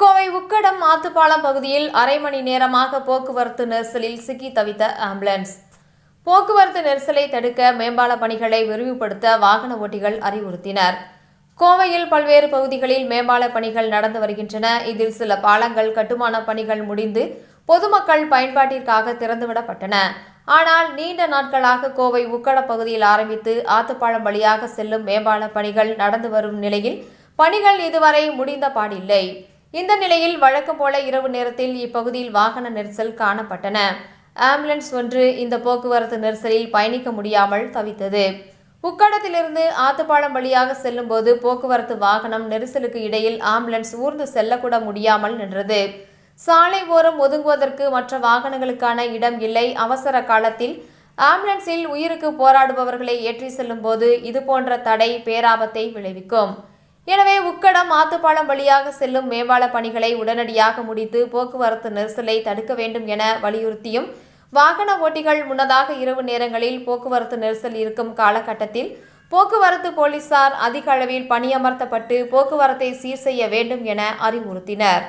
கோவை உக்கடம் ஆத்துப்பாலம் பகுதியில் அரை மணி நேரமாக போக்குவரத்து நெரிசலில் சிக்கி தவித்த ஆம்புலன்ஸ். போக்குவரத்து நெரிசலை தடுக்க மேம்பால பணிகளை விரிவுபடுத்த வாகன ஓட்டிகள் அறிவுறுத்தினர். கோவையில் பல்வேறு பகுதிகளில் மேம்பால பணிகள் நடந்து வருகின்றன. இதில் சில பாலங்கள் கட்டுமான பணிகள் முடிந்து பொதுமக்கள் பயன்பாட்டிற்காக திறந்துவிடப்பட்டன. ஆனால் நீண்ட நாட்களாக கோவை உக்கட பகுதியில் ஆரம்பித்து ஆத்துப்பாலம் வழியாக செல்லும் மேம்பால பணிகள் நடந்து வரும் நிலையில் பணிகள் இதுவரை முடிந்த பாடில்லை. இந்த நிலையில் வழக்கம் போல இரவு நேரத்தில் இப்பகுதியில் வாகன நெரிசல் காணப்பட்டன. ஆம்புலன்ஸ் ஒன்று இந்த போக்குவரத்து நெரிசலில் பயணிக்க முடியாமல் தவித்தது. உக்கடத்திலிருந்து ஆத்துப்பாலம் வழியாக செல்லும்போது போக்குவரத்து வாகனம் நெரிசலுக்கு இடையில் ஆம்புலன்ஸ் ஊர்ந்து செல்லக்கூட முடியாமல் நின்றது. சாலை ஓரம் ஒதுங்குவதற்கு மற்ற வாகனங்களுக்கான இடம் இல்லை. அவசர காலத்தில் ஆம்புலன்ஸில் உயிருக்கு போராடுபவர்களை ஏற்றி செல்லும் போது இதுபோன்ற தடை பேராபத்தை விளைவிக்கும். எனவே உக்கடம் ஆத்துப்பாலம் வழியாக செல்லும் மேம்பால பணிகளை உடனடியாக முடித்து போக்குவரத்து நெரிசலை தடுக்க வேண்டும் என வலியுறுத்தியும் வாகன ஓட்டிகள் முன்னதாக இரவு நேரங்களில் போக்குவரத்து நெரிசல் இருக்கும் காலகட்டத்தில் போக்குவரத்து போலீசார் அதிக அளவில் பணியமர்த்தப்பட்டு போக்குவரத்தை சீர் செய்ய வேண்டும் என அறிவுறுத்தினர்.